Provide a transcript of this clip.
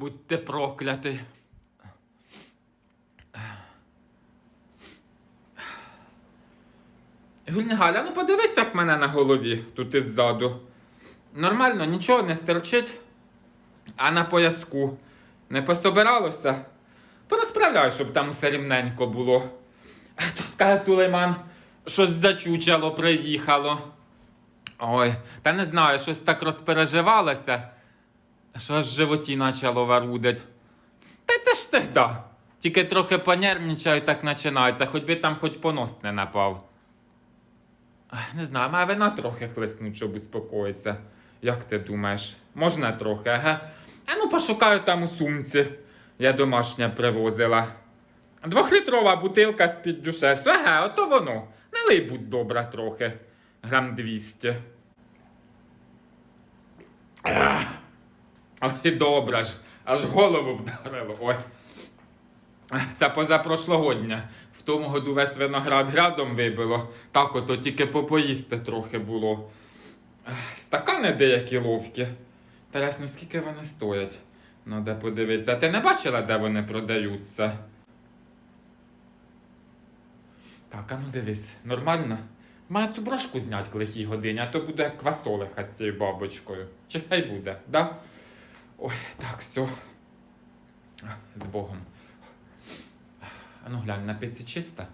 Будьте прокляті. Гульня Галя, ну подивись, як мене на голові тут іззаду. Нормально, нічого не стерчить. А на пояску не пособиралося? Порозправляй, щоб там усе рівненько було. То скаже Сулейман, щось зачучало приїхало. Ой, та не знаю, щось так розпереживалося, що аж в животі почало варудить. Та це ж всегда. Тільки трохи понервничаю, так починається, хоч би там хоч понос не напав. Не знаю, має вина трохи хлеснуть, щоб успокоїтися. Як ти думаєш? Можна трохи, ага? А ну пошукаю там у сумці. Я домашня привозила. Двохлітрова бутилка з-під дюшесу. Ага, ото воно. Налий будь добра трохи. Грам 200. Ой, добре ж. Аж голову вдарило. Ой. Це позапрошлогодня. В тому году весь виноград градом вибило. Так ото тільки попоїсти трохи було. Стакани деякі ловкі. Інтересно, скільки вони стоять? Ну, де подивитися. Ти не бачила, де вони продаються? Так, а ну дивись, нормально? Має цю брошку зняти к лихій годині, а то буде квасолиха з цією бабочкою. Чи хай буде, да? Ой, так, все. З Богом. Ну глянь, на пиці чиста.